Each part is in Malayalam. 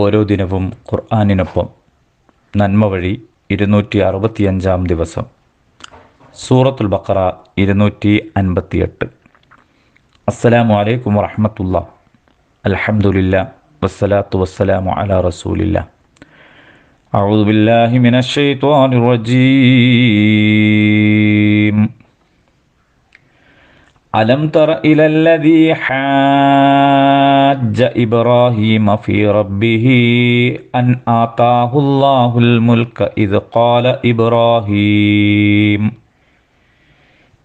ഓരോ ദിനവും ഖുർആാനിനൊപ്പം നന്മ വഴി ഇരുന്നൂറ്റി അറുപത്തിയഞ്ചാം ദിവസം സൂറത്തുൽ ബക്കറ ഇരുന്നൂറ്റി അൻപത്തിയെട്ട് അസ്സലാമു അലൈക്കും വറഹമത്തുള്ള അൽഹംദുലില്ല വസ്സലാത്തു വസ്സലാമു അലാ റസൂലില്ല أعوذ بالله من الشيطان الرجيم ألم تر إلى الذي حاج إبراهيم في ربه أن آتاه الله الملك إذ قال إبراهيم.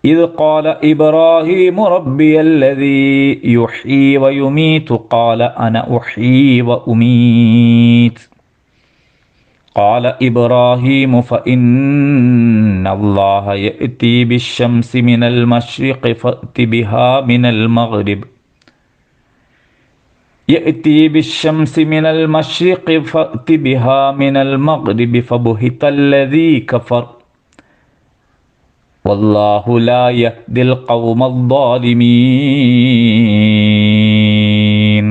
إذ قال إبراهيم ربي الذي يحيي ويميت قال أنا أحيي وأميت. قال إبراهيم فإن الله يأتي بالشمس من المشرق فأت بها من المغرب. يأتي بالشمس من المشرق فأت بها من المغرب فبهت الذي كفر والله لا يهدي القوم الظالمين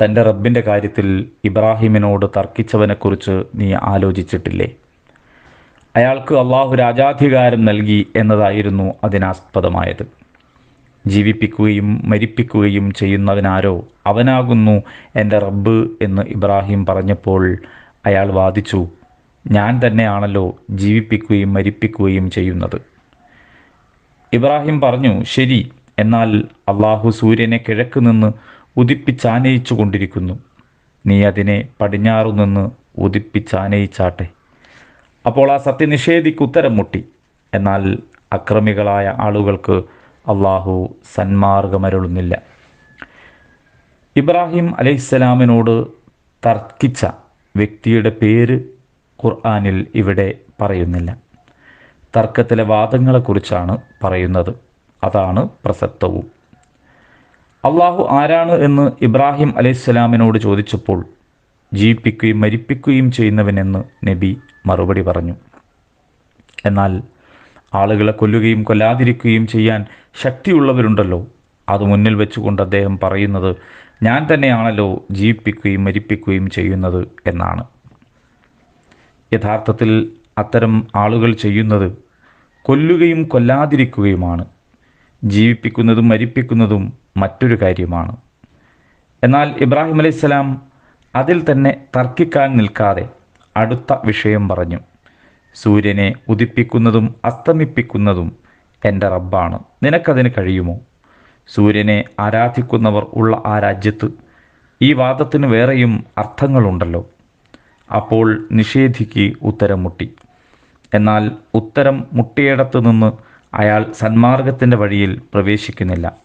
തൻ്റെ റബ്ബിൻ്റെ കാര്യത്തിൽ ഇബ്രാഹിമിനോട് തർക്കിച്ചവനെക്കുറിച്ച് നീ ആലോചിച്ചിട്ടില്ലേ അയാൾക്ക് അള്ളാഹു രാജാധികാരം നൽകി എന്നതായിരുന്നു അതിനാസ്പദമായത് ജീവിപ്പിക്കുകയും മരിപ്പിക്കുകയും ചെയ്യുന്നവനാരോ അവനാകുന്നു എന്റെ റബ്ബ് എന്ന് ഇബ്രാഹിം പറഞ്ഞപ്പോൾ അയാൾ വാദിച്ചു ഞാൻ തന്നെയാണല്ലോ ജീവിപ്പിക്കുകയും മരിപ്പിക്കുകയും ചെയ്യുന്നത്. ഇബ്രാഹിം പറഞ്ഞു ശരി എന്നാൽ അള്ളാഹു സൂര്യനെ കിഴക്ക് നിന്ന് ഉദിപ്പിച്ചാനയിച്ചു കൊണ്ടിരിക്കുന്നു നീ അതിനെ പടിഞ്ഞാറു നിന്ന് ഉദിപ്പിച്ചാനയിച്ചാട്ടെ. അപ്പോൾ ആ സത്യനിഷേധിക്ക് ഉത്തരം മുട്ടി. എന്നാൽ അക്രമികളായ ആളുകൾക്ക് അള്ളാഹു സന്മാർഗമരുളുന്നില്ല. ഇബ്രാഹിം അലൈഹിസ്സലാമിനോട് തർക്കിച്ച വ്യക്തിയുടെ പേര് ഖുർആാനിൽ ഇവിടെ പറയുന്നില്ല. തർക്കത്തിലെ വാദങ്ങളെക്കുറിച്ചാണ് പറയുന്നത്. അതാണ് പ്രസക്തവും. അള്ളാഹു ആരാണ് എന്ന് ഇബ്രാഹിം അലൈഹിസ്സലാമിനോട് ചോദിച്ചപ്പോൾ ജീവിപ്പിക്കുകയും മരിപ്പിക്കുകയും ചെയ്യുന്നവനെന്ന് നബി മറുപടി പറഞ്ഞു. എന്നാൽ ആളുകളെ കൊല്ലുകയും കൊല്ലാതിരിക്കുകയും ചെയ്യാൻ ശക്തിയുള്ളവരുണ്ടല്ലോ. അത് മുന്നിൽ വെച്ചുകൊണ്ട് അദ്ദേഹം പറയുന്നത് ഞാൻ തന്നെയാണല്ലോ ജീവിപ്പിക്കുകയും മരിപ്പിക്കുകയും ചെയ്യുന്നത് എന്നാണ്. യഥാർത്ഥത്തിൽ അത്തരം ആളുകൾ ചെയ്യുന്നത് കൊല്ലുകയും കൊല്ലാതിരിക്കുകയുമാണ്. ജീവിപ്പിക്കുന്നതും മരിപ്പിക്കുന്നതും മറ്റൊരു കാര്യമാണ്. എന്നാൽ ഇബ്രാഹിം അലൈഹിസ്സലാം അതിൽ തന്നെ തർക്കിക്കാൻ നിൽക്കാതെ അടുത്ത വിഷയം പറഞ്ഞു. സൂര്യനെ ഉദിപ്പിക്കുന്നതും അസ്തമിപ്പിക്കുന്നതും എന്റെ റബ്ബാണ്. നിനക്കതിന് കഴിയുമോ? സൂര്യനെ ആരാധിക്കുന്നവർ ഉള്ള ആ രാജ്യത്ത് ഈ വാദത്തിന് വേറെയും അർത്ഥങ്ങളുണ്ടല്ലോ. അപ്പോൾ നിഷേധിക്ക് ഉത്തരം മുട്ടി. എന്നാൽ ഉത്തരം മുട്ടിയിടത്ത് നിന്ന് അയാൾ സന്മാർഗത്തിന്റെ വഴിയിൽ പ്രവേശിക്കുന്നില്ല.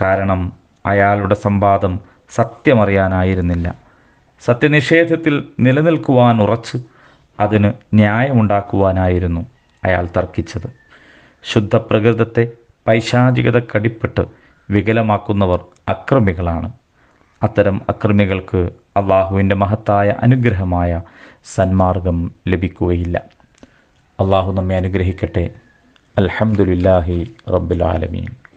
കാരണം അയാളുടെ സംവാദം സത്യമറിയാനായിരുന്നില്ല. സത്യനിഷേധത്തിൽ നിലനിൽക്കുവാൻ ഉറച്ച് അതിന് ന്യായമുണ്ടാക്കുവാനായിരുന്നു അയാൾ തർക്കിച്ചത്. ശുദ്ധപ്രകൃതത്തെ പൈശാചികത കടിപ്പെട്ട് വികലമാക്കുന്നവർ അക്രമികളാണ്. അത്തരം അക്രമികൾക്ക് അള്ളാഹുവിന്റെ മഹത്തായ അനുഗ്രഹമായ സന്മാർഗം ലഭിക്കുകയില്ല. അള്ളാഹു നമ്മെ അനുഗ്രഹിക്കട്ടെ. അലഹമുല്ലാഹി റബ്ബുൽ ആലമീൻ.